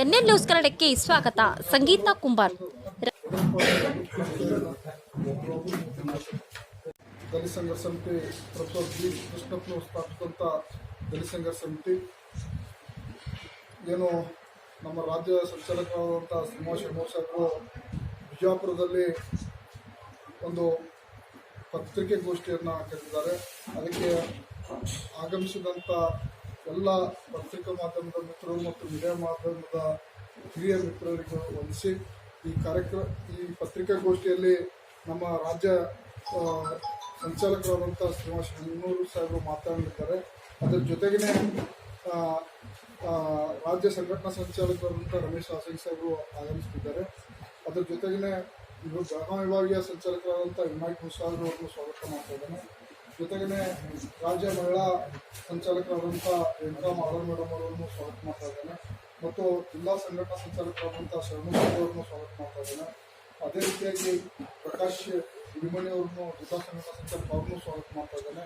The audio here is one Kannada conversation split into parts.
ಎನ್ಎನ್ ನ್ಯೂಸ್ ಕನ್ನಡಕ್ಕೆ ಸ್ವಾಗತ. ಸಂಗೀತ ಕುಂಬಾರ್. ದಲಿತ ಸಂಘ ಸಮಿತಿ ಪ್ರೊಫೆಸರ್ ಜಿ ಕೃಷ್ಣಪ್ಪನವರು ಸ್ಥಾಪಿಸಿದಂಥ ದಲಿತ ಸಂಘ ಸಮಿತಿ. ಏನು ನಮ್ಮ ರಾಜ್ಯ ಸಂಚಾಲಕರಾದಂಥ ಶ್ರೀನಿವಾಸ ಮೋಸಗಳು ಸಾಹೇಬರು ಬಿಜಾಪುರದಲ್ಲಿ ಒಂದು ಪತ್ರಿಕೆಗೋಷ್ಠಿಯನ್ನು ಕರೆದಿದ್ದಾರೆ ಅದಕ್ಕೆ ಆಗಮಿಸಿದಂಥ ಎಲ್ಲ ಪತ್ರಿಕಾ ಮಾಧ್ಯಮದ ಮಿತ್ರರು ಮತ್ತು ಮೀಡಿಯಾ ಮಾಧ್ಯಮದ ಹಿರಿಯ ಮಿತ್ರರಿಗೆ ವಂದಿಸಿ ಈ ಕಾರ್ಯಕ್ರಮ ಈ ಪತ್ರಿಕಾಗೋಷ್ಠಿಯಲ್ಲಿ ನಮ್ಮ ರಾಜ್ಯ ಸಂಚಾಲಕರಾದಂಥ ಶ್ರೀನಿವಾಸ ಹೆಣ್ಣೂರು ಸಾಹೇಬರು ಮಾತನಾಡಿದ್ದಾರೆ. ಅದರ ಜೊತೆಗೇ ರಾಜ್ಯ ಸಂಘಟನಾ ಸಂಚಾಲಕರಾದಂಥ ರಮೇಶ್ ಹಾಸಗಿ ಸಾಹೇಬರು ಆಗಮಿಸುತ್ತಿದ್ದಾರೆ ಅದರ ಜೊತೆಗೇ ಇವರು ಗ್ರಾಮ ವಿಭಾಗೀಯ ಸಂಚಾಲಕರಾದಂಥ ವಿನಾಯಕ್ ಅವರನ್ನು ಸ್ವಾಗತ ಮಾಡ್ತಾ ಇದ್ದೇನೆ. ಜೊತೆಗೇ ರಾಜ್ಯ ಮಹಿಳಾ ಸಂಚಾಲಕರಾದಂಥ ರೇಣುಕಾ ಮಾಧವ್ ಮೇಡಮ್ ಅವರನ್ನು ಸ್ವಾಗತ ಮಾಡ್ತಾ ಇದ್ದೇನೆ. ಮತ್ತು ಜಿಲ್ಲಾ ಸಂಘಟನಾ ಸಂಚಾಲಕರಾದಂಥ ಶರಣು ಅವರನ್ನು ಸ್ವಾಗತ ಮಾಡ್ತಾ ಇದ್ದೇನೆ. ಅದೇ ರೀತಿಯಾಗಿ ಪ್ರಕಾಶ್ ಹಿರಿಮಣಿ ಅವರನ್ನು ಜಿಲ್ಲಾ ಸಂಘಟನಾ ಸಂಚಾಲಕ ಅವ್ರನ್ನೂ ಸ್ವಾಗತ ಮಾಡ್ತಾ ಇದ್ದೇನೆ.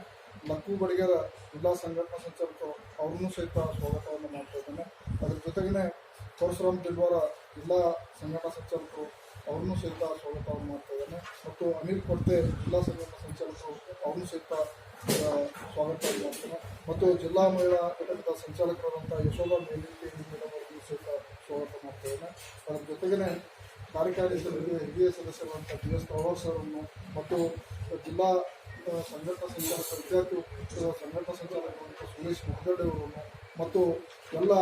ಲಕ್ಕು ಬಡಿಗರ ಜಿಲ್ಲಾ ಸಂಘಟನಾ ಸಂಚಾಲಕ ಅವ್ರನ್ನೂ ಸಹಿತ ಸ್ವಾಗತವನ್ನು ಮಾಡ್ತಾ ಇದ್ದೇನೆ. ಅದರ ಜೊತೆಗೇ ಪರಶುರಾಮ್ ದಿಲ್ವಾರ ಜಿಲ್ಲಾ ಸಂಘಟನಾ ಸಂಚಾಲಕರು ಅವ್ರನ್ನೂ ಸಹಿತ ಸ್ವಾಗತವನ್ನು ಮಾಡ್ತಾ ಇದ್ದೇನೆ. ಮತ್ತು ಅನಿಲ್ ಕೊರ್ತೆ ಜಿಲ್ಲಾ ಸಂಘಟನಾ ಸಂಚಾಲಕರು ಅವ್ರನ್ನೂ ಸ್ವಾಗತ ಮತ್ತು ಜಿಲ್ಲಾ ಮಹಿಳಾ ಘಟಕದ ಸಂಚಾಲಕರಾದಂಥ ಯಶೋಧ ಮೇಲಿಂಟಿ ಸಹಿತ ಸ್ವಾಗತ ಮಾಡ್ತಾ ಇದ್ದೇನೆ ಅದರ ಜೊತೆಗೇ ಕಾರ್ಯಕಾರಿ ಸಮಿತಿಯ ಹಿರಿಯ ಸದಸ್ಯರಾದಂಥ ಬಿ ಎಸ್ ಪ್ರವಾಸ್ ಅವರನ್ನು ಮತ್ತು ಜಿಲ್ಲಾ ಸಂಘಟನಾ ಸಂಚಾಲಕ, ವಿದ್ಯಾರ್ಥಿ ಸಂಘಟನಾ ಸಂಚಾಲಕರಾದಂಥ ಸುರೇಶ್ ಅವರನ್ನು ಮತ್ತು ಎಲ್ಲ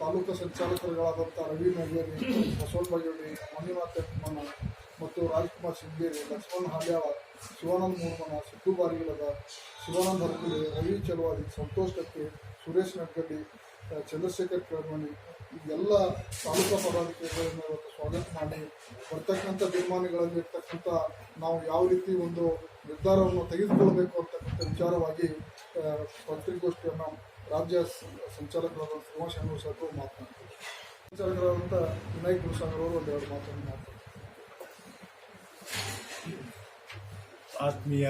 ತಾಲೂಕು ಸಂಚಾಲಕರುಗಳಾದಂಥ ರವಿ ನಗೇರಿ ಬಸವನ ಬಗೇರಿ ಮಂಜುನಾಥ್ ಯತ್ಮಣ್ಣ ಮತ್ತು ರಾಜ್ಕುಮಾರ್ ಸಿಂಗೇರಿ, ಲಕ್ಷ್ಮಣ್ ಹಾಲ್ಯಾಳ ಶಿವಾನಂದ ಮೂರ್ಮನ ಸುತ್ತು ಬಾರಿಗಳದ ಶಿವಾನಂದ ಹರ್ಕುಲೆ ರವಿ ಚಲವಾದಿ, ಸಂತೋಷ್ ಕಟ್ಟಿ ಸುರೇಶ್ ನಡ್ಗಡ್ಡಿ ಚಂದ್ರಶೇಖರ್ ಕರ್ಮಣಿ ಎಲ್ಲ ತಾಲೂಕಾ ಪದಾಧಿಕಾರಿಗಳನ್ನು ಇವತ್ತು ಸ್ವಾಗತ ಮಾಡಿ ಬರ್ತಕ್ಕಂಥ ತೀರ್ಮಾನಗಳಲ್ಲಿ ಇರ್ತಕ್ಕಂಥ ನಾವು ಯಾವ ರೀತಿ ಒಂದು ನಿರ್ಧಾರವನ್ನು ತೆಗೆದುಕೊಳ್ಬೇಕು ಅಂತಕ್ಕಂಥ ವಿಚಾರವಾಗಿ ಪತ್ರಿಕಾಗೋಷ್ಠಿಯನ್ನು ರಾಜ್ಯ ಸಂಚಾಲಕರಾದ ಸುಭಾಷ್ ಶರಣರು ಅವರು ಮಾತನಾಡ್ತಾರೆ. ಸಂಚಾಲಕರಾದಂಥ ವಿನಾಯಕ್ ಗುರುಸಾಗರ್ ಅವರು ಒಂದೆರಡು ಮಾತನ್ನು ಮಾಡ್ತಾರೆ ಆತ್ಮೀಯ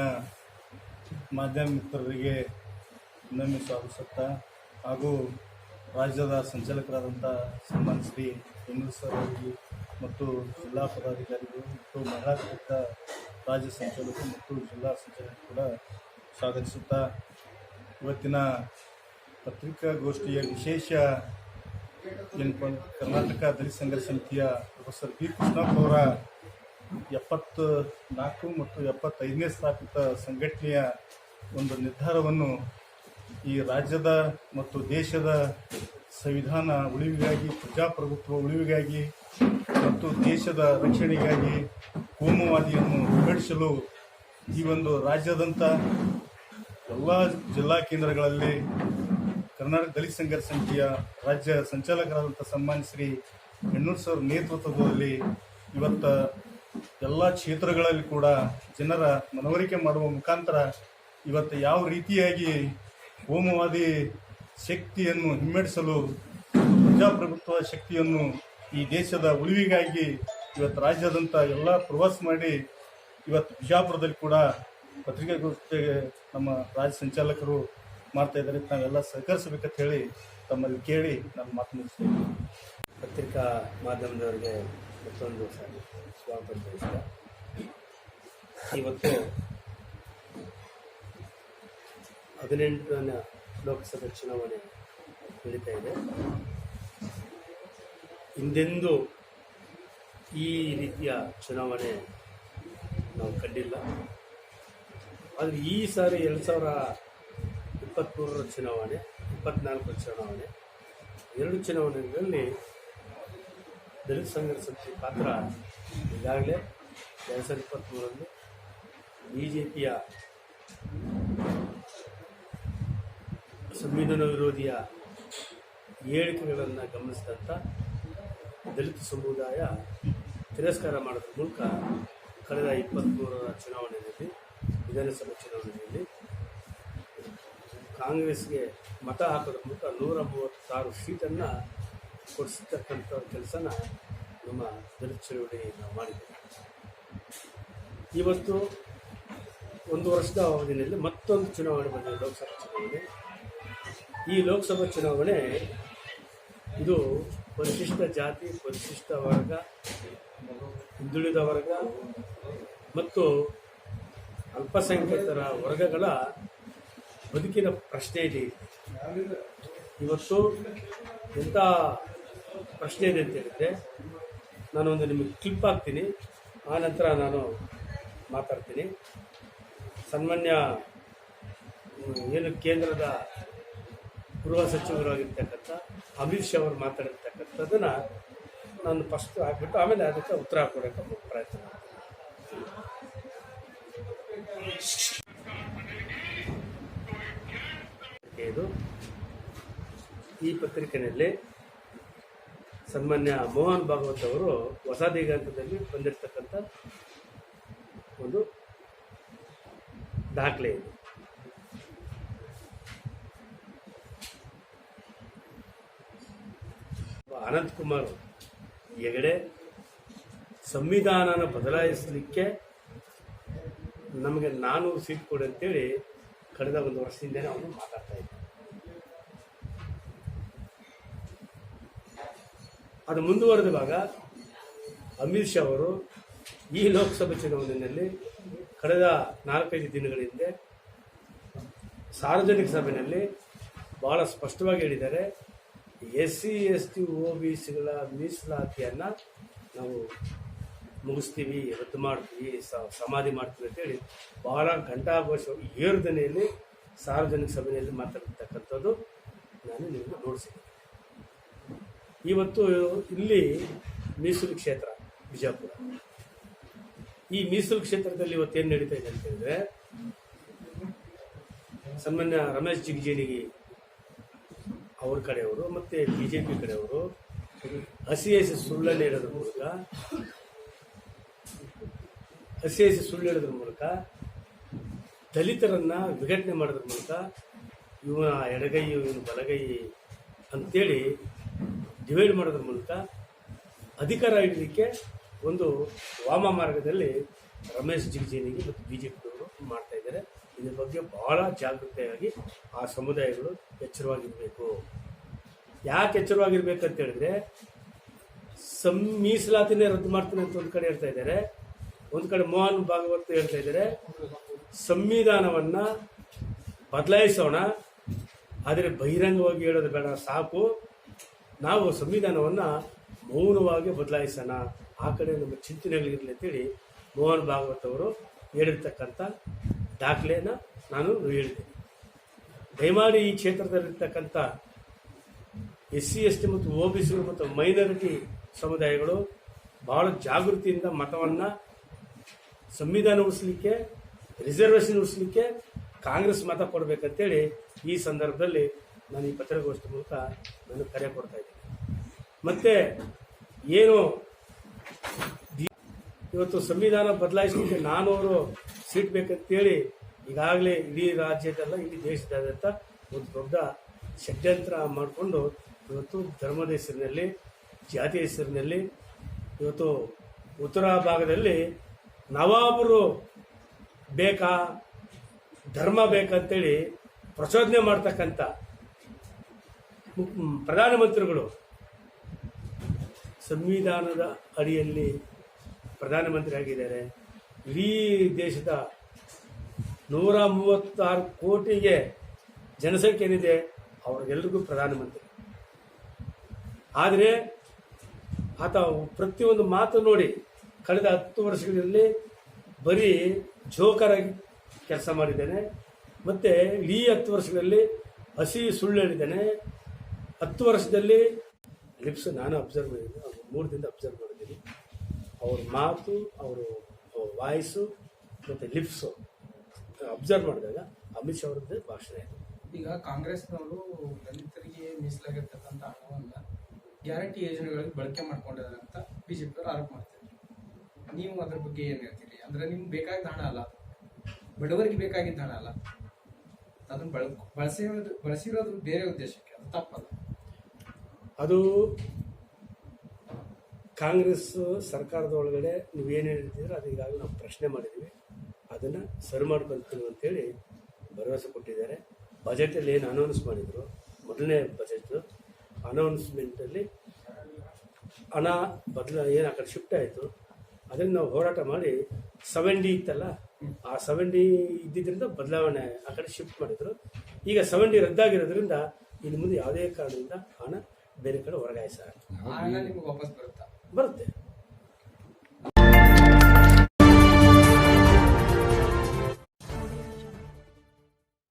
ಮಾಧ್ಯಮ ಮಿತ್ರರಿಗೆ ಇನ್ನೊಮ್ಮೆ ಸ್ವಾಗತಿಸುತ್ತಾ ಹಾಗೂ ರಾಜ್ಯದ ಸಂಚಾಲಕರಾದಂಥ ಸನ್ಮಾನ್ ಶ್ರೀ ಸರ್ ಅವರಿಗೆ ಮತ್ತು ಜಿಲ್ಲಾ ಪದಾಧಿಕಾರಿಗಳು ಮತ್ತು ಮಹಿಳಾ ರಾಜ್ಯ ಸಂಚಾಲಕರು ಮತ್ತು ಜಿಲ್ಲಾ ಸಂಚಾಲಕರು ಕೂಡ ಸ್ವಾಗತಿಸುತ್ತಾ. ಇವತ್ತಿನ ಪತ್ರಿಕಾಗೋಷ್ಠಿಯ ವಿಶೇಷ ಏನಪ್ಪ ಕರ್ನಾಟಕ ದಲಿತ ಸಂಘರ್ಷ ಸಮಿತಿಯ ಪ್ರೊಫೆಸರ್ ಬಿ ಕೃಷ್ಣಪ್ಪ ಅವರ ಎಪ್ಪತ್ತು ನಾಲ್ಕು ಮತ್ತು ಎಪ್ಪತ್ತೈದನೇ ಸ್ಥಾಪಿತ ಸಂಘಟನೆಯ ಒಂದು ನಿರ್ಧಾರವನ್ನು ಈ ರಾಜ್ಯದ ಮತ್ತು ದೇಶದ ಸಂವಿಧಾನ ಉಳಿವಿಗಾಗಿ, ಪ್ರಜಾಪ್ರಭುತ್ವ ಉಳಿವಿಗಾಗಿ ಮತ್ತು ದೇಶದ ರಕ್ಷಣೆಗಾಗಿ ಕೋಮುವಾದಿಯನ್ನು ವಿಂಗಡಿಸಲು ಈ ಒಂದು ರಾಜ್ಯದಂಥ ಎಲ್ಲ ಜಿಲ್ಲಾ ಕೇಂದ್ರಗಳಲ್ಲಿ ಕರ್ನಾಟಕ ದಲಿತ ಸಂಘರ್ಷ ಸಮಿತಿಯ ರಾಜ್ಯ ಸಂಚಾಲಕರಾದಂಥ ಸನ್ಮಾನ್ಯ ಶ್ರೀ ಹೆಣ್ಣೂರು ಸರ್ ನೇತೃತ್ವದಲ್ಲಿ ಇವತ್ತು ಎಲ್ಲ ಕ್ಷೇತ್ರಗಳಲ್ಲಿ ಕೂಡ ಜನರ ಮನವರಿಕೆ ಮಾಡುವ ಮುಖಾಂತರ ಇವತ್ತು ಯಾವ ರೀತಿಯಾಗಿ ಹೋಮವಾದಿ ಶಕ್ತಿಯನ್ನು ಹಿಮ್ಮೆಡಿಸಲು ಪ್ರಜಾಪ್ರಭುತ್ವ ಶಕ್ತಿಯನ್ನು ಈ ದೇಶದ ಉಳಿವಿಗಾಗಿ ಇವತ್ತು ರಾಜ್ಯದಂತ ಎಲ್ಲ ಪ್ರವಾಸ ಮಾಡಿ ಇವತ್ತು ಬಿಜಾಪುರದಲ್ಲಿ ಕೂಡ ಪತ್ರಿಕಾಗೋಷ್ಠಿಗೆ ನಮ್ಮ ರಾಜ್ಯ ಸಂಚಾಲಕರು ಮಾಡ್ತಾ ಇದ್ದಾರೆ ನಾವೆಲ್ಲ ಸಹಕರಿಸಬೇಕಂತ ಹೇಳಿ ತಮ್ಮಲ್ಲಿ ಕೇಳಿ ನಾನು ಮಾತು ಮುಗಿಸ್ತೇನೆ. ಪತ್ರಿಕಾ ಮಾಧ್ಯಮದವರಿಗೆ ಮತ್ತೊಂದು ಸಾರಿ ಸ್ವಾಗತ ಇವತ್ತು ಹದಿನೆಂಟನೇ ಲೋಕಸಭೆ ಚುನಾವಣೆ ನಡೀತಾ ಇದೆ. ಹಿಂದೆಂದು ಈ ರೀತಿಯ ಚುನಾವಣೆ ನಾವು ಕಂಡಿಲ್ಲ. ಆದರೆ ಈ ಸಾರಿ ಎರಡು ಸಾವಿರ ಇಪ್ಪತ್ತ್ಮೂರರ ಚುನಾವಣೆ, ಇಪ್ಪತ್ನಾಲ್ಕರ ಚುನಾವಣೆ, ಎರಡು ಚುನಾವಣೆಗಳಲ್ಲಿ ದಲಿತ ಸಂಘರ್ಷ ಸಮಿತಿ ಪಾತ್ರ ಈಗಾಗಲೇ ಎರಡು ಸಾವಿರದ ಇಪ್ಪತ್ತ್ಮೂರರಲ್ಲಿ ಬಿ ಜೆ ಪಿಯ ಸಂವಿಧಾನ ವಿರೋಧಿಯ ಹೇಳಿಕೆಗಳನ್ನು ಗಮನಿಸಿದಂಥ ದಲಿತ ಸಮುದಾಯ ತಿರಸ್ಕಾರ ಮಾಡೋದ್ರ ಮೂಲಕ ಕಳೆದ ಇಪ್ಪತ್ತ್ಮೂರರ ಚುನಾವಣೆಯಲ್ಲಿ, ವಿಧಾನಸಭೆ ಚುನಾವಣೆಯಲ್ಲಿ ಕಾಂಗ್ರೆಸ್ಗೆ ಮತ ಹಾಕೋದ್ರ ಮೂಲಕ ನೂರ ಮೂವತ್ತಾರು ಸೀಟನ್ನು ಕೊಡಿಸ್ತಕ್ಕಂಥ ಕೆಲಸನ ನಮ್ಮ ದಲಿತ ನಾವು ಮಾಡಿದ್ದೇವೆ ಇವತ್ತು ಒಂದು ವರ್ಷದ ಅವಧಿಯಲ್ಲಿ ಮತ್ತೊಂದು ಚುನಾವಣೆ ಬಂದಿದೆ, ಲೋಕಸಭಾ ಚುನಾವಣೆ ಈ ಲೋಕಸಭಾ ಚುನಾವಣೆ ಇದು ಪರಿಶಿಷ್ಟ ಜಾತಿ, ಪರಿಶಿಷ್ಟ ವರ್ಗ, ಹಿಂದುಳಿದ ವರ್ಗ ಮತ್ತು ಅಲ್ಪಸಂಖ್ಯಾತರ ವರ್ಗಗಳ ಬದುಕಿನ ಪ್ರಶ್ನೆ ಇದೆ. ಇವತ್ತು ಎಂಥ ಪ್ರಶ್ನೆ ಇದೆ ಅಂತ ಹೇಳಿದ್ರೆ, ನಾನೊಂದು ನಿಮಗೆ ಕ್ಲಿಪ್ ಹಾಕ್ತೀನಿ. ಆ ನಂತರ ನಾನು ಮಾತಾಡ್ತೀನಿ. ಸನ್ಮಾನ್ಯ ಏನು ಕೇಂದ್ರದ ಗೃಹ ಸಚಿವರಾಗಿರ್ತಕ್ಕಂಥ ಅಮಿತ್ ಶಾ ಅವರು ಮಾತಾಡಿರ್ತಕ್ಕಂಥದ್ದನ್ನು ನಾನು ಫಸ್ಟ್ ಹಾಕ್ಬಿಟ್ಟು ಆಮೇಲೆ ಅದಕ್ಕೆ ಉತ್ತರ ಕೊಡೋಕ್ಕೆ ಪ್ರಯತ್ನ ಇದು ಈ ಪತ್ರಿಕೆಯಲ್ಲಿ ಸನ್ಮಾನ್ಯ ಮೋಹನ್ ಭಾಗವತ್ ಅವರು ಹೊಸ ದಿಗಂತದಲ್ಲಿ ಬಂದಿರತಕ್ಕಂಥ ಒಂದು ದಾಖಲೆ ಇದೆ. ಅನಂತ್ ಕುಮಾರ್ ಹೆಗಡೆ, ಸಂವಿಧಾನನ ಬದಲಾಯಿಸಲಿಕ್ಕೆ ನಮಗೆ ನಾನು ಸೀಟ್ ಕೊಡಿ ಅಂತೇಳಿ ಕಳೆದ ಒಂದು ವರ್ಷದಿಂದ ಅವನು ಮಾತಾಡ್ತಾ ಅದು ಮುಂದುವರೆದಾಗ ಅಮಿತ್ ಶಾ ಅವರು ಈ ಲೋಕಸಭೆ ಚುನಾವಣೆಯಲ್ಲಿ ಕಳೆದ ನಾಲ್ಕೈದು ದಿನಗಳ ಹಿಂದೆ ಸಾರ್ವಜನಿಕ ಸಭೆಯಲ್ಲಿ ಬಹಳ ಸ್ಪಷ್ಟವಾಗಿ ಹೇಳಿದ್ದಾರೆ, S C, S T O B ಸಿಗಳ ಮೀಸಲಾತಿಯನ್ನು ನಾವು ಮುಗಿಸ್ತೀವಿ, ರದ್ದು ಮಾಡ್ತೀವಿ ಸಮಾಧಿ ಮಾಡ್ತೀವಿ ಅಂತೇಳಿ ಬಹಳ ಘಂಟಾಘೋಷ ಏರ್ದನೆಯಲ್ಲಿ ಸಾರ್ವಜನಿಕ ಸಭೆಯಲ್ಲಿ ಮಾತಾಡ್ತಕ್ಕಂಥದ್ದು ನಾನು ನಿಮಗೆ ನೋಡಿಸಿದ್ದೀನಿ. ಇವತ್ತು ಇಲ್ಲಿ ಮೀಸಲು ಕ್ಷೇತ್ರ, ಬಿಜಾಪುರ. ಈ ಮೀಸಲು ಕ್ಷೇತ್ರದಲ್ಲಿ ಇವತ್ತು ಏನು ನಡೀತಾ ಇದೆ ಅಂತ ಹೇಳಿದ್ರೆ, ಸನ್ಮಾನ್ಯ ರಮೇಶ್ ಜಿಗಜಿಣಗಿ ಅವ್ರ ಕಡೆಯವರು ಮತ್ತೆ ಬಿ ಜೆ ಪಿ ಕಡೆಯವರು ಹಸಿ ಹಸಿ ಸುಳ್ಳನ್ನು ಹೇಳೋದ್ರ ಮೂಲಕ ಹಸಿ ಹಸಿ ಸುಳ್ಳು ಹೇಳೋದ್ರ ಮೂಲಕ, ದಲಿತರನ್ನ ವಿಘಟನೆ ಮಾಡೋದ್ರ ಮೂಲಕ, ಇವನ ಎಡಗೈ, ಇವನು ಬಲಗೈ ಅಂತೇಳಿ ಡಿವೈಡ್ ಮಾಡೋದ್ರ ಮೂಲಕ ಅಧಿಕಾರ ಇಡಲಿಕ್ಕೆ ಒಂದು ವಾಮ ಮಾರ್ಗದಲ್ಲಿ ರಮೇಶ್ ಜಿಗಜಿನಿಗೆ ಮತ್ತು ಬಿ ಜೆ ಪಿಯವರು ಮಾಡ್ತಾ ಇದ್ದಾರೆ. ಇದ್ರ ಬಗ್ಗೆ ಬಹಳ ಜಾಗೃತೆಯಾಗಿ ಆ ಸಮುದಾಯಗಳು ಎಚ್ಚರವಾಗಿರಬೇಕು. ಯಾಕೆ ಎಚ್ಚರವಾಗಿರ್ಬೇಕಂತ ಹೇಳಿದ್ರೆ ಸಂ ಮೀಸಲಾತಿನೇ ರದ್ದು ಮಾಡ್ತೀನಿ ಅಂತ ಒಂದು ಕಡೆ ಹೇಳ್ತಾ ಇದ್ದಾರೆ. ಒಂದು ಕಡೆ ಮೋಹನ್ ಭಾಗವತ್ ಹೇಳ್ತಾ ಇದ್ದಾರೆ. ಸಂವಿಧಾನವನ್ನ ಬದಲಾಯಿಸೋಣ. ಆದರೆ ಬಹಿರಂಗವಾಗಿ ಹೇಳೋದು ಬೇಡ, ಸಾಕು. ನಾವು ಸಂವಿಧಾನವನ್ನ ಮೌನವಾಗಿ ಬದಲಾಯಿಸೋಣ. ಆ ಕಡೆ ನಮ್ಮ ಚಿಂತನೆಗಳಿರಲಿ ಅಂತೇಳಿ ಮೋಹನ್ ಭಾಗವತ್ ಅವರು ಹೇಳಿರ್ತಕ್ಕಂಥ ದಾಖಲೆಯನ್ನು ನಾನು ಹೇಳಿದ್ದೇನೆ. ದಯಮಾಡಿ ಈ ಕ್ಷೇತ್ರದಲ್ಲಿರ್ತಕ್ಕಂಥ ಎಸ್ ಸಿ ಎಸ್ ಟಿ ಮತ್ತು ಒ ಬಿ ಸಿಗಳು ಮತ್ತು ಮೈನಾರಿಟಿ ಸಮುದಾಯಗಳು ಬಹಳ ಜಾಗೃತಿಯಿಂದ ಮತವನ್ನು ಸಂವಿಧಾನ ಉಳಿಸ್ಲಿಕ್ಕೆ, ರಿಸರ್ವೇಷನ್ ಉಳಿಸ್ಲಿಕ್ಕೆ ಕಾಂಗ್ರೆಸ್ ಮತ ಕೊಡಬೇಕಂತೇಳಿ ಈ ಸಂದರ್ಭದಲ್ಲಿ ನಾನು ಈ ಪತ್ರಿಕಾಗೋಷ್ಠಿ ಮೂಲಕ ನಾನು ಕರೆ ಕೊಡ್ತಾ ಇದ್ದೀನಿ. ಮತ್ತೆ ಏನು ಇವತ್ತು ಸಂವಿಧಾನ ಬದಲಾಯಿಸಲಿಕ್ಕೆ ಅವರು ಸೀಟ್ ಬೇಕಂತೇಳಿ ಈಗಾಗಲೇ ಇಡೀ ರಾಜ್ಯದಲ್ಲ, ಇಡೀ ದೇಶದಾದ್ಯಂತ ಒಂದು ದೊಡ್ಡ ಷಡ್ಯಂತ್ರ ಮಾಡಿಕೊಂಡು ಇವತ್ತು ಧರ್ಮದ ಹೆಸರಿನಲ್ಲಿ ಜಾತಿ ಹೆಸರಿನಲ್ಲಿ, ಇವತ್ತು ಉತ್ತರ ಭಾಗದಲ್ಲಿ ನವಾಬರು ಬೇಕಾ, ಧರ್ಮ ಬೇಕಂತೇಳಿ ಪ್ರಚೋದನೆ ಮಾಡ್ತಕ್ಕಂಥ ಪ್ರಧಾನಮಂತ್ರಿಗಳು ಸಂವಿಧಾನದ ಅಡಿಯಲ್ಲಿ ಪ್ರಧಾನಮಂತ್ರಿ ಆಗಿದ್ದಾರೆ. ಇಡೀ ದೇಶದ ನೂರ ಮೂವತ್ತಾರು ಕೋಟಿಗೆ ಜನಸಂಖ್ಯೆ ಏನಿದೆ ಅವ್ರಿಗೆಲ್ರಿಗೂ ಪ್ರಧಾನಮಂತ್ರಿ ಆದರೆ, ಆತ ಪ್ರತಿಯೊಂದು ಮಾತು ನೋಡಿ ಕಳೆದ ಹತ್ತು ವರ್ಷಗಳಲ್ಲಿ ಬರೀ ಜೋಕರಾಗಿ ಕೆಲಸ ಮಾಡಿದ್ದಾನೆ. ಮತ್ತು ಇಡೀ ಹತ್ತು ವರ್ಷಗಳಲ್ಲಿ ಹಸಿ ಸುಳ್ಳು ಹೇಳಿದ್ದಾನೆ. ಹತ್ತು ವರ್ಷದಲ್ಲಿ ಲಿಪ್ಸ್ ನಾನು ಅಬ್ಸರ್ವ್ ಮಾಡಿದ್ದೀನಿ ಅವ್ರು ಮೂರು ದಿನ ಅಬ್ಸರ್ವ್ ಮಾಡಿದ್ದೀನಿ. ಅವ್ರ ಮಾತು, ಅವರು ವಾಯ್ಸು ಮತ್ತು ಲಿಪ್ಸು ಅಬ್ಸರ್ವ್ ಮಾಡಿದಾಗ ಅಮಿತ್ ಶಾ ಅವ್ರದ್ದೇ ಭಾಷಣ ಇದೆ. ಈಗ ಕಾಂಗ್ರೆಸ್ನವರು ದಲಿತರಿಗೆ ಮೀಸಲಾಗಿರ್ತಕ್ಕಂಥ ಹಣವನ್ನು ಗ್ಯಾರಂಟಿ ಯೋಜನೆಗಳಿಗೆ ಬಳಕೆ ಮಾಡ್ಕೊಂಡಿದ್ದಾರೆ ಅಂತ ಬಿಜೆಪಿ ಅವರು ಆರೋಪ ಮಾಡ್ತಾರೆ ನೀವು ಅದ್ರ ಬಗ್ಗೆ ಏನು ಹೇಳ್ತೀರಿ? ಅಂದ್ರೆ ನಿಮ್ಗೆ ಬೇಕಾಗಿದ್ದ ಹಣ ಅಲ್ಲ. ಬಡವರಿಗೆ ಬೇಕಾಗಿದ್ದ ಹಣ ಅಲ್ಲ. ಅದನ್ನು ಬಳ ಬಳಸಿರೋದು ಬಳಸಿರೋದು ಬೇರೆ ಉದ್ದೇಶಕ್ಕೆ, ಅದು ತಪ್ಪಲ್ಲ. ಅದು ಕಾಂಗ್ರೆಸ್ ಸರ್ಕಾರದ ಒಳಗಡೆ ನೀವೇನು ಹೇಳಿದ್ದೀರೋ ಅದು ಈಗಾಗಲೇ ನಾವು ಪ್ರಶ್ನೆ ಮಾಡಿದ್ದೀವಿ. ಅದನ್ನು ಸರಿ ಮಾಡ್ಕೊಂತೀವಿ ಅಂತೇಳಿ ಭರವಸೆ ಕೊಟ್ಟಿದ್ದಾರೆ. ಬಜೆಟಲ್ಲಿ ಏನು ಅನೌನ್ಸ್ ಮಾಡಿದರು? ಮೊದಲನೇ ಬಜೆಟ್ ಅನೌನ್ಸ್ಮೆಂಟಲ್ಲಿ ಹಣ ಬದಲ ಏನು ಆ ಕಡೆ ಶಿಫ್ಟ್ ಆಯಿತು. ಅದನ್ನು ನಾವು ಹೋರಾಟ ಮಾಡಿ ಸೆವೆನ್ ಡಿ ಇತ್ತಲ್ಲ, ಆ ಸೆವೆನ್ ಡಿ ಇದ್ದಿದ್ದರಿಂದ ಬದಲಾವಣೆ ಆ ಕಡೆ ಶಿಫ್ಟ್ ಮಾಡಿದರು. ಈಗ ಸೆವೆನ್ ಡಿ ರದ್ದಾಗಿರೋದ್ರಿಂದ ಇನ್ನು ಮುಂದೆ ಯಾವುದೇ ಕಾರಣದಿಂದ ಹಣ ಬೇರೆ ಕಡೆ ವರ್ಗಾಯಿಸ ನಿಮ್ಗೆ ವಾಪಸ್ ಬರುತ್ತಾ? ಬರುತ್ತೆ.